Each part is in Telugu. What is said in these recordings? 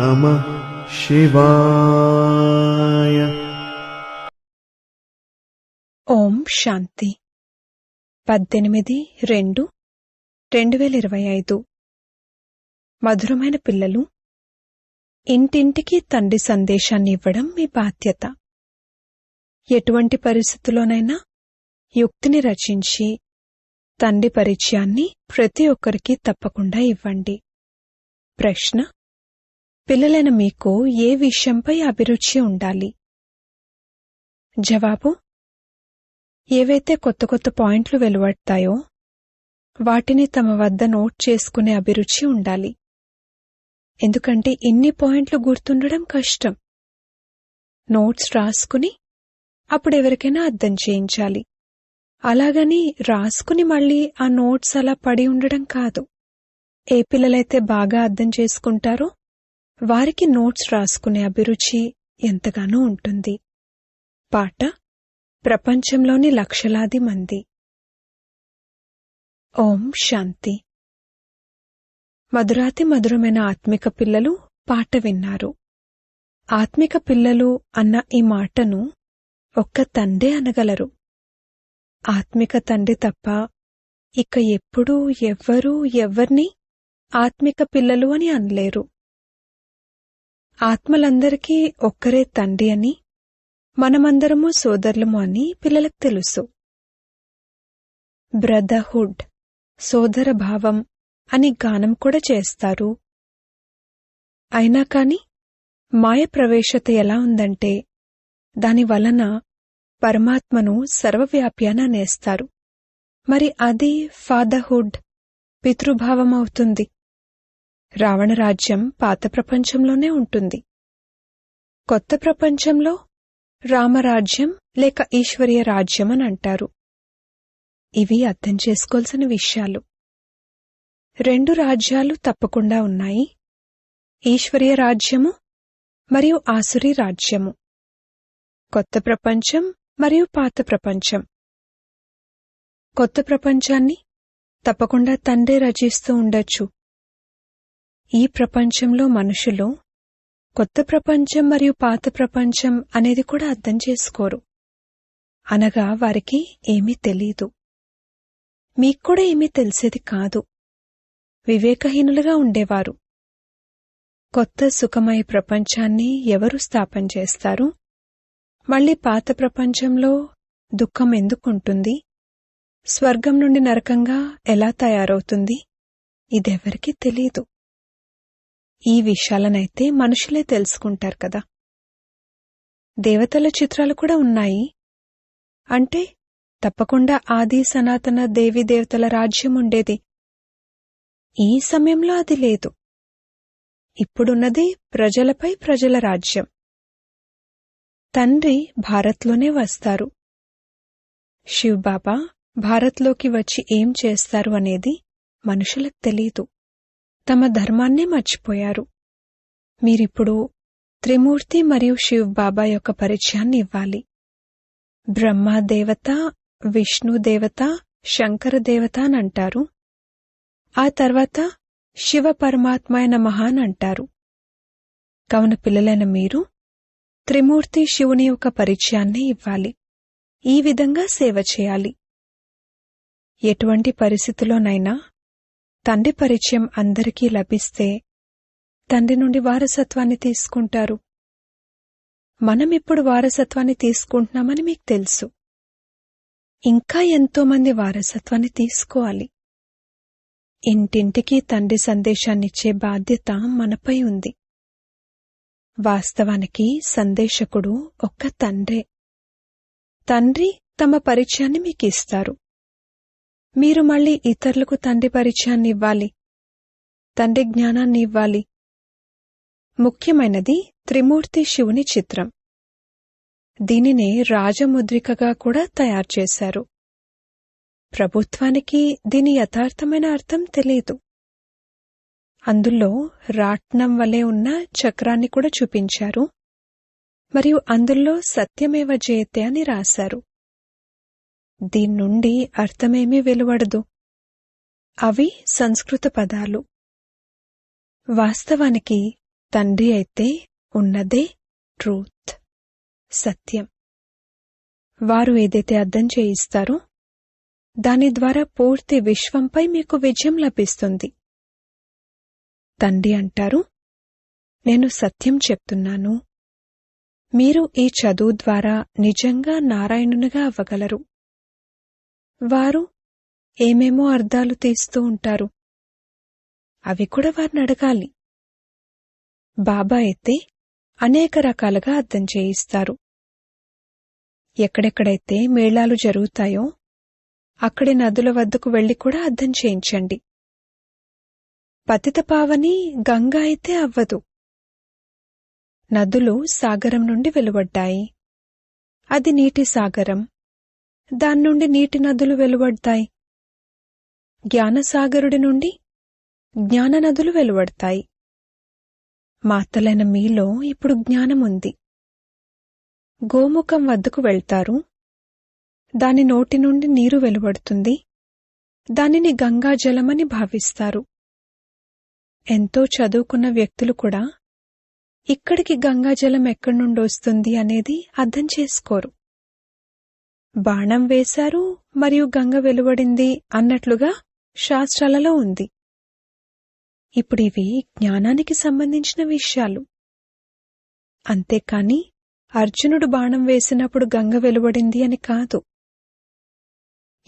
నమ శివాయ. ఓం శాంతి. పద్దెనిమిది రెండు రెండు వేల ఇరవై ఐదు. మధురమైన పిల్లలు ఇంటింటికి తండ్రి సందేశాన్ని ఇవ్వడం మీ బాధ్యత. ఎటువంటి పరిస్థితిలోనైనా యుక్తిని రచించి తండ్రి పరిచయాన్ని ప్రతి ఒక్కరికి తప్పకుండా ఇవ్వండి. ప్రశ్న. పిల్లలైన మీకు ఏ విషయంపై అభిరుచి ఉండాలి? జవాబు. ఏవైతే కొత్త కొత్త పాయింట్లు వెలువడతాయో వాటిని తమ వద్ద నోట్ చేసుకునే అభిరుచి ఉండాలి. ఎందుకంటే ఇన్ని పాయింట్లు గుర్తుండడం కష్టం. నోట్స్ రాసుకుని అప్పుడు ఎవరికైనా అర్థం చేయించాలి. అలాగని రాసుకుని మళ్ళీ ఆ నోట్స్ అలా పడి ఉండడం కాదు. ఏ పిల్లలైతే బాగా అర్థం చేసుకుంటారో వారికి నోట్స్ రాసుకునే అభిరుచి ఎంతగానో ఉంటుంది. పాట ప్రపంచంలోని లక్షలాది మంది. ఓం శాంతి. మధురాతి మధురమైన ఆత్మిక పిల్లలు పాట విన్నారు. ఆత్మిక పిల్లలు అన్న ఈ మాటను ఒక్క తండే అనగలరు. ఆత్మిక తండ్రి తప్ప ఇక ఎప్పుడూ ఎవ్వరూ ఎవ్వర్నీ ఆత్మిక పిల్లలు అని అనలేరు. ఆత్మలందరికీ ఒక్కరే తండ్రి అని మనమందరము సోదరులము అని పిల్లలకు తెలుసు. బ్రదర్హుడ్ సోదర భావం అని గానం కూడా చేస్తారు. అయినా కాని మాయ ప్రవేశత ఎలా ఉందంటే దాని వలన పరమాత్మను సర్వవ్యాప్యాన నేస్తారు. మరి అది ఫాదర్హుడ్ పితృభావం అవుతుంది రావణ రాజ్యం పాత ప్రపంచంలోనే ఉంటుంది. కొత్త ప్రపంచంలో రామరాజ్యం లేక ఈశ్వరీయ రాజ్యం అని అంటారు. ఇవి అర్థం చేసుకోవాల్సిన విషయాలు. రెండు రాజ్యాలు తప్పకుండా ఉన్నాయి. ఈశ్వరీయ రాజ్యము మరియు ఆసురి రాజ్యము. కొత్త ప్రపంచం మరియు పాత ప్రపంచం. కొత్త ప్రపంచాన్ని తప్పకుండా తండ్రే రచిస్తూ ఉండొచ్చు. ఈ ప్రపంచంలో మనుషులు కొత్త ప్రపంచం మరియు పాత ప్రపంచం అనేది కూడా అర్థం చేసుకోరు. అనగా వారికి ఏమీ తెలీదు. మీకు కూడా ఏమీ తెలిసేది కాదు. వివేకహీనులుగా ఉండేవారు. కొత్త సుఖమయ ప్రపంచాన్ని ఎవరు స్థాపన చేస్తారు? మళ్ళీ పాత ప్రపంచంలో దుఃఖం ఎందుకుంటుంది స్వర్గం నుండి నరకంగా ఎలా తయారవుతుంది? ఇదెవరికీ తెలీదు. ఈ విషయాలనైతే మనుషులే తెలుసుకుంటారు కదా. దేవతల చిత్రాలు కూడా ఉన్నాయి. అంటే తప్పకుండా ఆది సనాతన దేవి దేవతల రాజ్యం ఉండేది. ఈ సమయంలో అది లేదు. ఇప్పుడున్నది ప్రజలపై ప్రజల రాజ్యం. తండ్రి భారత్లోనే వస్తారు. శివ్బాబా భారత్లోకి వచ్చి ఏం చేస్తారు అనేది మనుషులకు తెలీదు. తమ ధర్మాన్నే మర్చిపోయారు. మీరిప్పుడు త్రిమూర్తి మరియు శివ్ బాబా యొక్క పరిచయాన్ని ఇవ్వాలి. బ్రహ్మ దేవత విష్ణు దేవత శంకర దేవత అని అంటారు. ఆ తర్వాత శివ పరమాత్మాయ నమః అంటారు. కావున పిల్లలైన మీరు త్రిమూర్తి శివుని యొక్క పరిచయాన్ని ఇవ్వాలి. ఈ విధంగా సేవ చేయాలి. ఎటువంటి పరిస్థితిలోనైనా తండ్రి పరిచయం అందరికీ లభిస్తే తండ్రి నుండి వారసత్వాన్ని తీసుకుంటారు. మనం ఇప్పుడు వారసత్వాన్ని తీసుకుంటున్నామని మీకు తెలుసు. ఇంకా ఎంతో మంది వారసత్వాన్ని తీసుకోవాలి. ఇంటింటికి తండ్రి సందేశాన్నిచ్చే బాధ్యత మనపై ఉంది. వాస్తవానికి సందేశకుడు ఒక్క తండ్రే. తండ్రి తమ పరిచయాన్ని మీకు ఇస్తారు మీరు మళ్ళీ ఇతరులకు తండ్రి పరిచయాన్ని ఇవ్వాలి తండ్రి జ్ఞానాన్ని ఇవ్వాలి ముఖ్యమైనది త్రిమూర్తి శివుని చిత్రం. దీనినే రాజముద్రికగా కూడా తయారు చేశారు. ప్రభుత్వానికి దీని యథార్థమైన అర్థం తెలియదు. అందులో రాట్నం వలె ఉన్న చక్రాన్ని కూడా చూపించారు. మరియు అందులో సత్యమేవ జయతే అని రాశారు. దీని నుండి అర్థమేమీ వెలువడదు. అవి సంస్కృత పదాలు. వాస్తవానికి తండ్రి అయితే ఉన్నదే ట్రూత్ సత్యం. వారు ఏదైతే అర్థం చేయిస్తారో దాని ద్వారా పూర్తి విశ్వంపై మీకు విజయం లభిస్తుంది. తండ్రి అంటారు నేను సత్యం చెప్తున్నాను. మీరు ఈ చదువు ద్వారా నిజంగా నారాయణునిగా అవ్వగలరు. వారు ఏమేమో అర్థాలు తీస్తూ ఉంటారు. అవి కూడా వారిని అడగాలి. బాబా అయితే అనేక రకాలుగా అర్థం చేయిస్తారు. ఎక్కడెక్కడైతే మేళాలు జరుగుతాయో అక్కడి నదుల వద్దకు వెళ్ళి కూడా అర్థం చేయించండి. పతిత పావని గంగా అయితే అవ్వదు. నదులు సాగరం నుండి వెలువడ్డాయి. అది నీటి సాగరం. దాని నుండి నీటి నదులు వెలువడతాయి. జ్ఞానసాగరుడి నుండి జ్ఞాన నదులు వెలువడతాయి. మాతలైన మీలో ఇప్పుడు జ్ఞానం ఉంది గోముఖం వద్దకు వెళ్తారు. దాని నోటి నుండి నీరు వెలువడుతుంది. దానిని గంగాజలమని భావిస్తారు. ఎంతో చదువుకున్న వ్యక్తులు కూడా ఇక్కడికి గంగాజలం ఎక్కడి నుండి వస్తుంది అనేది అర్థం చేసుకోరు. బాణం వేశారు మరియు గంగ వెలువడింది అన్నట్లుగా శాస్త్రాలలో ఉంది. ఇప్పుడు ఇవి జ్ఞానానికి సంబంధించిన విషయాలు. అంతేకాని అర్జునుడు బాణం వేసినప్పుడు గంగ వెలువడింది అని కాదు.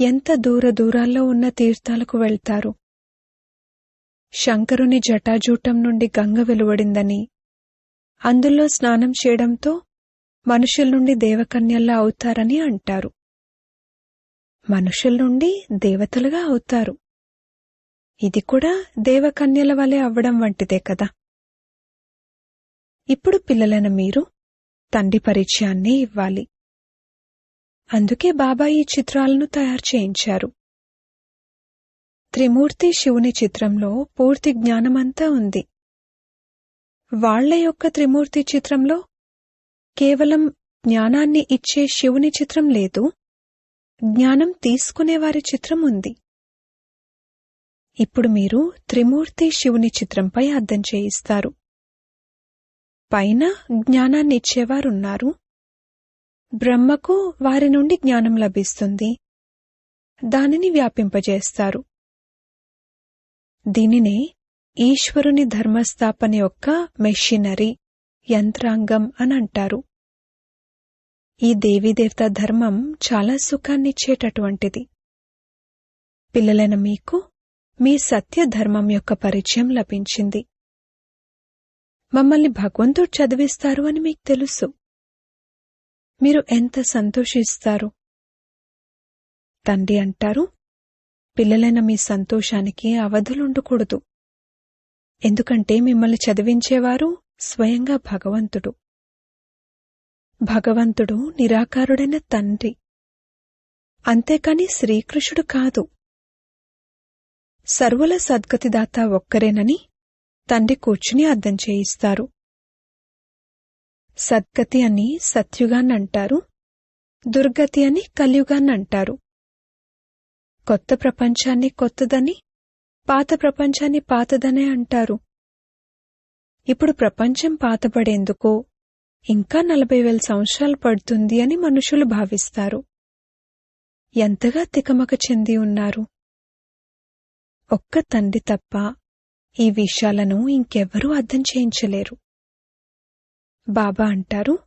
ఎంత దూర దూరాల్లో ఉన్న తీర్థాలకు వెళ్తారు? శంకరుని జటాజూటం నుండి గంగ వెలువడిందని అందులో స్నానం చేయడంతో మనుషుల నుండి దేవకన్యల్లా అవుతారని అంటారు. మనుషుల నుండి దేవతలుగా అవుతారు. ఇది కూడా దేవకన్యల వలె అవ్వడం వంటిదే కదా. ఇప్పుడు పిల్లలైన మీరు తండ్రి పరిచయాన్ని ఇవ్వాలి. అందుకే బాబా ఈ చిత్రాలను తయారు చేయించారు. త్రిమూర్తి శివుని చిత్రంలో పూర్తి జ్ఞానమంతా ఉంది. వాళ్ళ యొక్క త్రిమూర్తి చిత్రంలో కేవలం జ్ఞానాన్ని ఇచ్చే శివుని చిత్రం లేదు. జ్ఞానం తీసుకునేవారి చిత్రం ఉంది. ఇప్పుడు మీరు త్రిమూర్తి శివుని చిత్రంపై అర్థం చేయిస్తారు. పైన జ్ఞానాన్ని ఇచ్చేవారున్నారు బ్రహ్మకు వారి నుండి జ్ఞానం లభిస్తుంది. దానిని వ్యాపింపజేస్తారు. దీనినే ఈశ్వరుని ధర్మస్థాపన యొక్క మెషినరీ యంత్రాంగం అని అంటారు. ఈ దేవీదేవత ధర్మం చాలా సుఖాన్నిచ్చేటటువంటిది. పిల్లలైన మీకు మీ సత్య ధర్మం యొక్క పరిచయం లభించింది. మమ్మల్ని భగవంతుడు చదివిస్తారు అని మీకు తెలుసు. మీరు ఎంత సంతోషిస్తారు? తండ్రి అంటారు పిల్లలైన మీ సంతోషానికి అవధులుండకూడదు. ఎందుకంటే మిమ్మల్ని చదివించేవారు స్వయంగా భగవంతుడు. భగవంతుడు నిరాకారుడైన తండ్రి. అంతేకాని శ్రీకృష్ణుడు కాదు. సర్వుల సద్గతిదాత ఒక్కరేనని తండ్రి కూర్చుని అర్థం చేయిస్తారు. సద్గతి అని సత్యుగాన్నంటారు దుర్గతి అని కలియుగాన్నంటారు. కొత్త ప్రపంచాన్ని కొత్తదని పాత ప్రపంచాన్ని పాతదనే అంటారు. ఇప్పుడు ప్రపంచం పాతపడేందుకో ఇంకా నలభై వేల సంవత్సరాలు పడుతుంది అని మనుషులు భావిస్తారు. ఎంతగా తికమక చెంది ఉన్నారు. ఒక్క తండ్రి తప్ప ఈ విషయాలను ఇంకెవ్వరూ అర్థం చేయించలేరు. బాబా అంటారు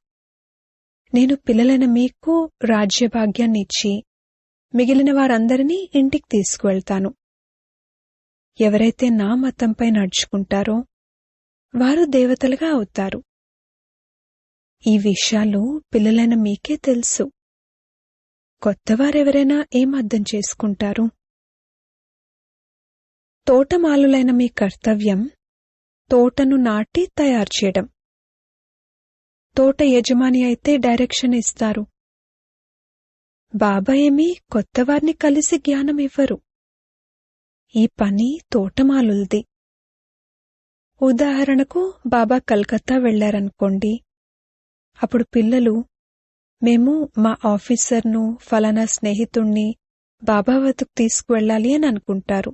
నేను పిల్లలైన మీకు రాజ్యభాగ్యాన్ని ఇచ్చి మిగిలిన వారందరినీ ఇంటికి తీసుకువెళ్తాను. ఎవరైతే నా మతంపై నడుచుకుంటారో వారు దేవతలుగా అవుతారు. ఈ విషయాలు పిల్లలైన మీకే తెలుసు. కొత్తవారెవరైనా ఏం అర్థం చేసుకుంటారు? తోటమాలులైన మీ కర్తవ్యం? తోటను నాటి తయారు చేయడం. తోట యజమాని అయితే డైరెక్షన్ ఇస్తారు. బాబా ఏమీ కొత్తవారిని కలిసి జ్ఞానం ఇవ్వరు. ఈ పని తోటమాలుల్ది. ఉదాహరణకు బాబా కలకత్తా వెళ్ళారనుకోండి అప్పుడు పిల్లలు మేము మా ఆఫీసర్ను ఫలానా స్నేహితుణ్ణి బాబా వద్దకు తీసుకువెళ్ళాలి అని అనుకుంటారు.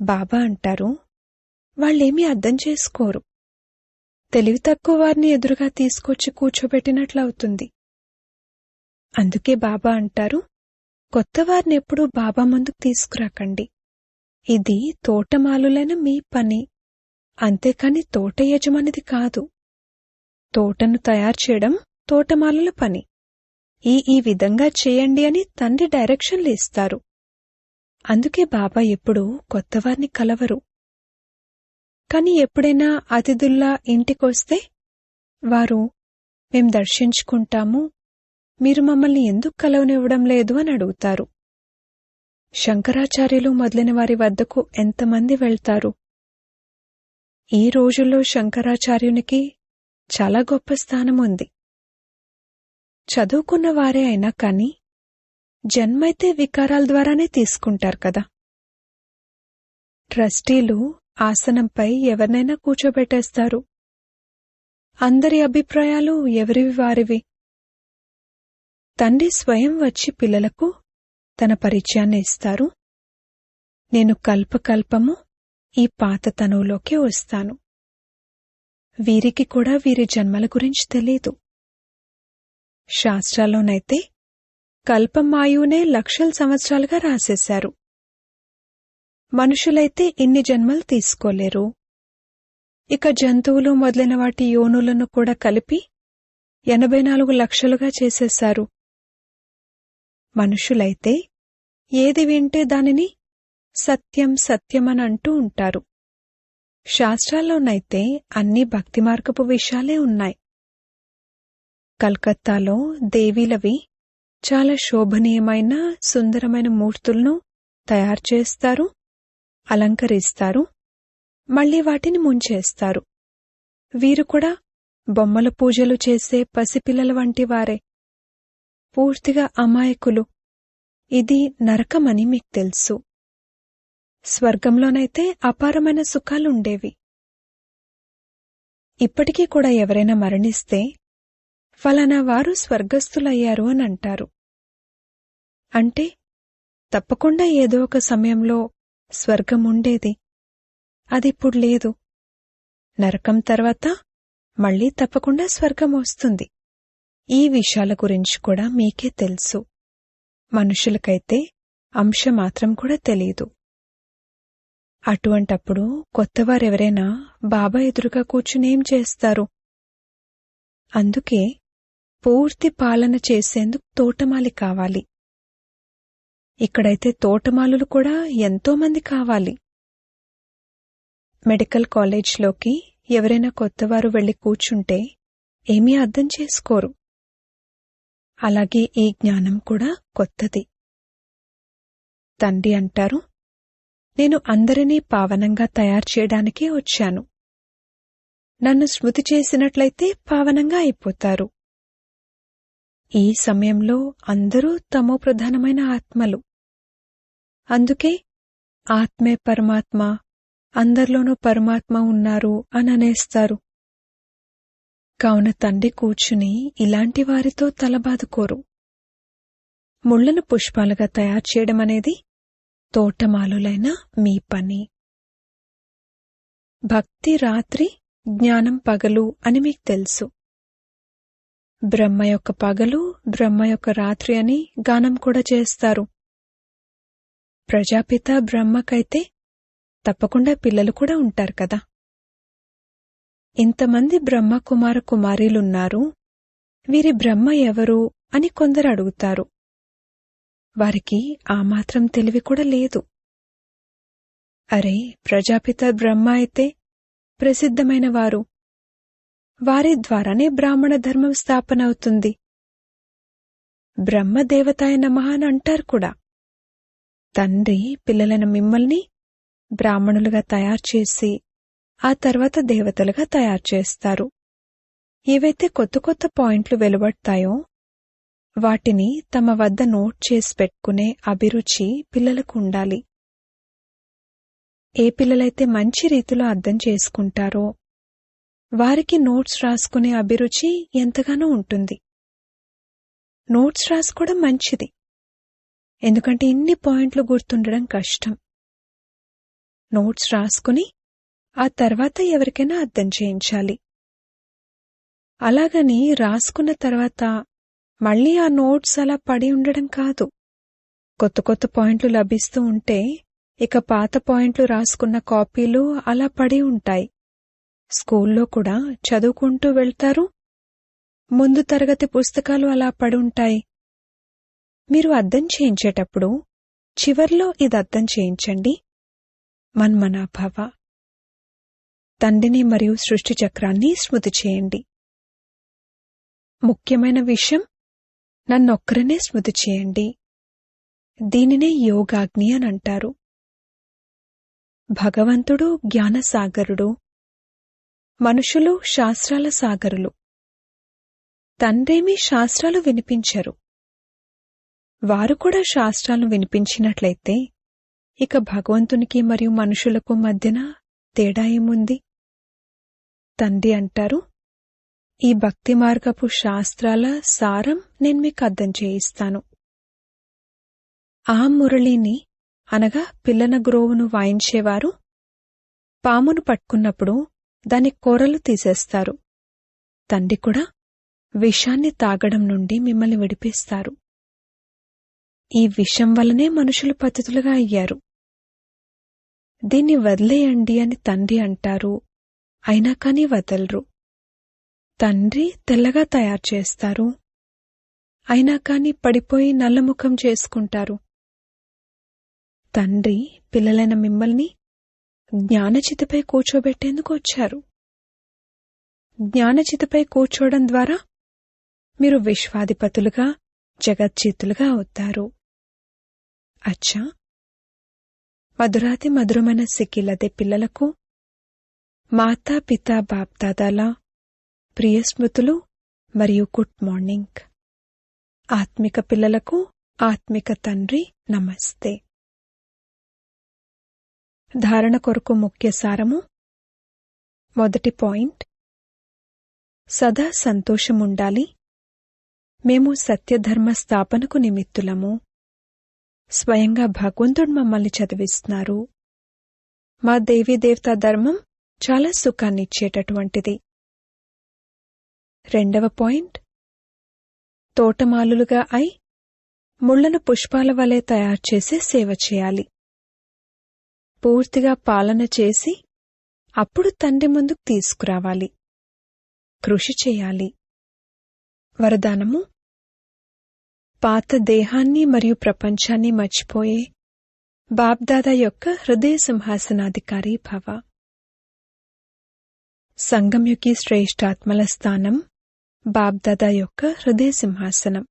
బాబా అంటారు వాళ్ళేమీ అర్థం చేసుకోరు. తెలివి తక్కువ వారిని ఎదురుగా తీసుకొచ్చి కూర్చోబెట్టినట్లవుతుంది అందుకే బాబా అంటారు కొత్త వారిని ఎప్పుడూ బాబా ముందుకు తీసుకురాకండి. ఇది తోటమాలులైన మీ పని. అంతేకాని తోట యజమానిది కాదు. తోటను తయారు చేయడం తోటమాలుల పని. ఈ ఈ విధంగా చేయండి అని తండ్రి డైరెక్షన్లు ఇస్తారు. అందుకే బాబా ఎప్పుడూ కొత్తవారిని కలవరు. కాని ఎప్పుడైనా అతిథుల్లా ఇంటికొస్తే వారు మేం దర్శించుకుంటాము. మీరు మమ్మల్ని ఎందుకు కలవనివ్వడం లేదు అని అడుగుతారు. శంకరాచార్యులు మొదలైన వారి వద్దకు ఎంతమంది వెళ్తారు? ఈ రోజుల్లో శంకరాచార్యునికి చాలా గొప్ప స్థానం ఉంది చదువుకున్న వారే అయినా కాని జన్మైతే వికారాల ద్వారానే తీసుకుంటారు కదా. ట్రస్టీలు ఆసనంపై ఎవరినైనా కూర్చోబెట్టేస్తారు. అందరి అభిప్రాయాలు ఎవరివి వారివి? తండ్రి స్వయం వచ్చి పిల్లలకు తన పరిచయాన్ని ఇస్తారు. నేను కల్పకల్పము ఈ పాత తనువులోకి వస్తాను. వీరికి కూడా వీరి జన్మల గురించి తెలియదు శాస్త్రాల్లోనైతే కల్పమాయునే లక్షల సంవత్సరాలుగా రాసేశారు. మనుషులైతే ఇన్ని జన్మలు తీసుకోలేరు. ఇక జంతువులు మొదలైన వాటి యోనులను కూడా కలిపి ఎనభై నాలుగు లక్షలుగా చేసేశారు. మనుషులైతే ఏది వింటే దానిని సత్యం సత్యమనంటూ ఉంటారు. శాస్త్రాల్లోనైతే అన్ని భక్తి మార్గపు విషయాలే ఉన్నాయి. కల్కత్తాలో దేవీలవి చాలా శోభనీయమైన సుందరమైన మూర్తులను తయారు చేస్తారు అలంకరిస్తారు మళ్ళీ వాటిని ముంచేస్తారు. వీరు కూడా బొమ్మల పూజలు చేసే పసిపిల్లల వంటి వారే. పూర్తిగా అమాయకులు. ఇది నరకమని మీకు తెలుసు. స్వర్గంలోనైతే అపారమైన సుఖాలుండేవి. ఇప్పటికీ కూడా ఎవరైనా మరణిస్తే ఫలానా వారు స్వర్గస్థులయ్యారు అని అంటారు. అంటే తప్పకుండా ఏదో ఒక సమయంలో స్వర్గం ఉండేది. అదిప్పుడు లేదు. నరకం తర్వాత మళ్ళీ తప్పకుండా స్వర్గం వస్తుంది. ఈ విషయాల గురించి కూడా మీకే తెలుసు. మనుషులకైతే అంశ మాత్రం కూడా తెలీదు. అటువంటప్పుడు కొత్తవారెవరైనా బాబా ఎదురుగా కూర్చునేం చేస్తారు? అందుకే పూర్తి పాలన చేసేందుకు తోటమాలి కావాలి. ఇక్కడైతే తోటమాలులు కూడా ఎంతోమంది కావాలి. మెడికల్ కాలేజ్లోకి ఎవరైనా కొత్తవారు వెళ్ళి కూర్చుంటే ఏమీ అర్థం చేసుకోరు. అలాగే ఈ జ్ఞానం కూడా కొత్తది. తండ్రి అంటారు నేను అందరినీ పావనంగా తయారు చేయడానికే వచ్చాను. నన్ను స్మృతి చేసినట్లయితే పావనంగా అయిపోతారు. ఈ సమయంలో అందరూ తమో ప్రధానమైన ఆత్మలు. అందుకే ఆత్మే పరమాత్మ అందరిలోనూ పరమాత్మ ఉన్నారు అని అనేస్తారు. కావున తండ్రి కూర్చుని ఇలాంటి వారితో తలబాదుకోరు. ముళ్ళను పుష్పాలుగా తయారు చేయడం అనేది తోటమాలులైన మీ పని. భక్తి రాత్రి జ్ఞానం పగలు అని మీకు తెలుసు. బ్రహ్మ యొక్క పగలు బ్రహ్మ యొక్క రాత్రి అని గానం కూడా చేస్తారు. ప్రజాపిత బ్రహ్మకైతే తప్పకుండా పిల్లలు కూడా ఉంటారు కదా. ఇంతమంది బ్రహ్మ కుమార కుమారీలున్నారు. వీరి బ్రహ్మ ఎవరు అని కొందరు అడుగుతారు. వారికి ఆ మాత్రం తెలివి కూడా లేదు. అరే ప్రజాపిత బ్రహ్మ అయితే ప్రసిద్ధమైన వారు. వారి ద్వారానే బ్రాహ్మణ ధర్మం స్థాపన అవుతుంది. బ్రహ్మదేవతాయ నమః అని అంటారు కూడా. తండ్రి పిల్లలను మిమ్మల్ని బ్రాహ్మణులుగా తయారు చేసి ఆ తర్వాత దేవతలుగా తయారు చేస్తారు. ఏవైతే కొత్త కొత్త పాయింట్లు వెలువడతాయో వాటిని తమ వద్ద నోట్ చేసి పెట్టుకునే అభిరుచి పిల్లలకు ఉండాలి. ఏ పిల్లలైతే మంచి రీతిలో అర్థం చేసుకుంటారో వారికి నోట్స్ రాసుకునే అభిరుచి ఎంతగానో ఉంటుంది. నోట్స్ రాసుకోవడం మంచిది. ఎందుకంటే ఇన్ని పాయింట్లు గుర్తుండడం కష్టం. నోట్స్ రాసుకుని ఆ తర్వాత ఎవరికైనా అర్థం చేయించాలి. అలాగని రాసుకున్న తర్వాత మళ్ళీ ఆ నోట్స్ అలా పడి ఉండడం కాదు. కొత్త కొత్త పాయింట్లు లభిస్తూ ఉంటే ఇక పాత పాయింట్లు రాసుకున్న కాపీలు అలా పడి ఉంటాయి. స్కూల్లో కూడా చదువుకుంటూ వెళ్తారు. ముందు తరగతి పుస్తకాలు అలా పడి ఉంటాయి. మీరు అర్థం చేయించేటప్పుడు చివర్లో ఇది అర్థం చేయించండి. మన్మనాభవ. తండ్రిని మరియు సృష్టి చక్రాన్ని స్మృతి చేయండి. ముఖ్యమైన విషయం నన్నొక్కరినే స్మృతి చేయండి. దీనినే యోగాగ్ని అని అంటారు. భగవంతుడు జ్ఞానసాగరుడు మనుషులు శాస్త్రాల సాగరులు. తండ్రేమీ శాస్త్రాలు వినిపించరు. వారు కూడా శాస్త్రాలను వినిపించినట్లయితే ఇక భగవంతునికి మరియు మనుషులకు మధ్యన తేడా ఏముంది? తండ్రి అంటారు ఈ భక్తి మార్గపు శాస్త్రాల సారం నేను మీకు అర్థం చేయిస్తాను. ఆ మురళిని అనగా పిల్లన గ్రోవును వాయించేవారు పామును పట్టుకున్నప్పుడు దాని కూరలు తీసేస్తారు. తండ్రి కూడా విషాన్ని తాగడం నుండి మిమ్మల్ని విడిపిస్తారు. ఈ విషం వలనే మనుషులు పతితులుగా అయ్యారు. దీన్ని వదిలేయండి అని తండ్రి అంటారు. అయినా కానీ వదలరు. తండ్రి తెల్లగా తయారు చేస్తారు. అయినా కాని పడిపోయి నల్లముఖం చేసుకుంటారు. తండ్రి పిల్లలైన మిమ్మల్ని జ్ఞానచితపై కూర్చోబెట్టేందుకు వచ్చారు. జ్ఞానచితపై కూర్చోవడం ద్వారా మీరు విశ్వాధిపతులుగా జగజ్జీతులుగా అవుతారు. అచ్చా! మధురాతి మధురమైన సిక్కిలదే పిల్లలకు మాతా పితా బాప్దాదాల ప్రియ స్మృతులు మరియు గుడ్ మార్నింగ్. ఆత్మిక పిల్లలకు ఆత్మిక తండ్రి నమస్తే. ధారణ కొరకు ముఖ్య సారము. మొదటి పాయింట్. సదా సంతోషముండాలి. మేము సత్యధర్మ స్థాపనకు నిమిత్తులము. స్వయంగా భగవంతుడు మమ్మల్ని చదివిస్తున్నారు. మా దేవీదేవతా ధర్మం చాలా సుఖాన్నిచ్చేటటువంటిది. రెండవ పాయింట్. తోటమాలులుగా అయి ముళ్ళను పుష్పాల వలె తయారు చేసే సేవ చేయాలి. పూర్తిగా పాలన చేసి అప్పుడు తండ్రి ముందుకు తీసుకురావాలి. కృషి చేయాలి. వరదానము. పాత దేహాన్ని మరియు ప్రపంచాన్ని మర్చిపోయే బాబ్దాదా యొక్క హృదయ సింహాసనాధికారి భవ. సంగంయుకి శ్రేష్ఠాత్మల స్థానం. బాబ్దాదా యొక్క హృదయ సింహాసనం.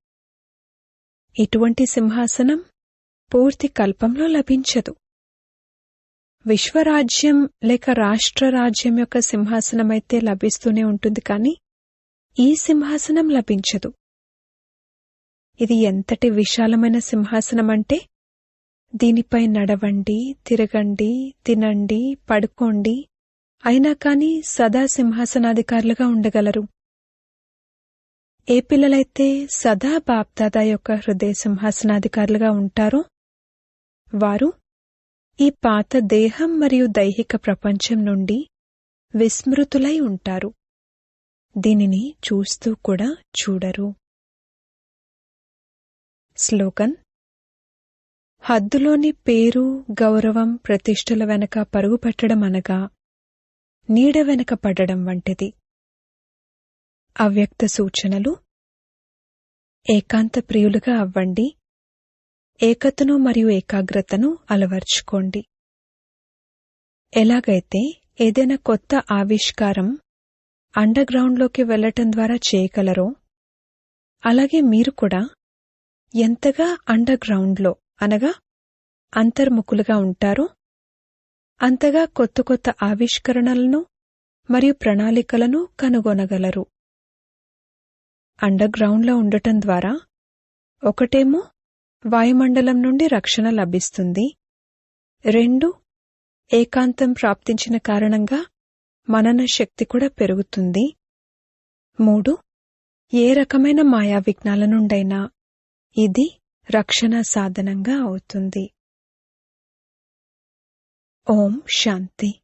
ఇటువంటి సింహాసనం పూర్తి కల్పంలో లభించదు. విశ్వరాజ్యం లేక రాష్ట్ర రాజ్యం యొక్క సింహాసనమైతే లభిస్తూనే ఉంటుంది కానీ ఈ సింహాసనం లభించదు. ఇది ఎంతటి విశాలమైన సింహాసనం అంటే దీనిపై నడవండి తిరగండి తినండి పడుకోండి అయినా కాని సదా సింహాసనాధికారులుగా ఉండగలరు. ఏ పిల్లలైతే సదా బాప్దాదా యొక్క హృదయ సింహాసనాధికారులుగా ఉంటారో వారు ఈ పాత దేహం మరియు దైహిక ప్రపంచం నుండి విస్మృతులై ఉంటారు. దీనిని చూస్తూ కూడా చూడరు. స్లోగన్ హద్దులోని పేరు గౌరవం ప్రతిష్టల వెనక పరుగుపెట్టడం అనగా నీడ వెనక పడడం వంటిది. అవ్యక్త సూచనలు? ఏకాంత ప్రియులుగా అవ్వండి. ఏకతను మరియు ఏకాగ్రతను అలవర్చుకోండి. ఎలాగైతే ఏదైనా కొత్త ఆవిష్కారం అండర్గ్రౌండ్లోకి వెళ్ళటం ద్వారా చేయగలరో అలాగే మీరు కూడా ఎంతగా అండర్గ్రౌండ్లో అనగా అంతర్ముఖులుగా ఉంటారో అంతగా కొత్త కొత్త ఆవిష్కరణలను మరియు ప్రణాళికలను కనుగొనగలరు. అండర్గ్రౌండ్లో ఉండటం ద్వారా ఒకటేమో వాయుమండలం నుండి రక్షణ లభిస్తుంది. రెండు ఏకాంతం ప్రాప్తించిన కారణంగా మనన శక్తి కూడా పెరుగుతుంది. మూడు ఏ రకమైన మాయా విఘ్నాల నుండైనా ఇది రక్షణ సాధనంగా అవుతుంది. ఓం శాంతి.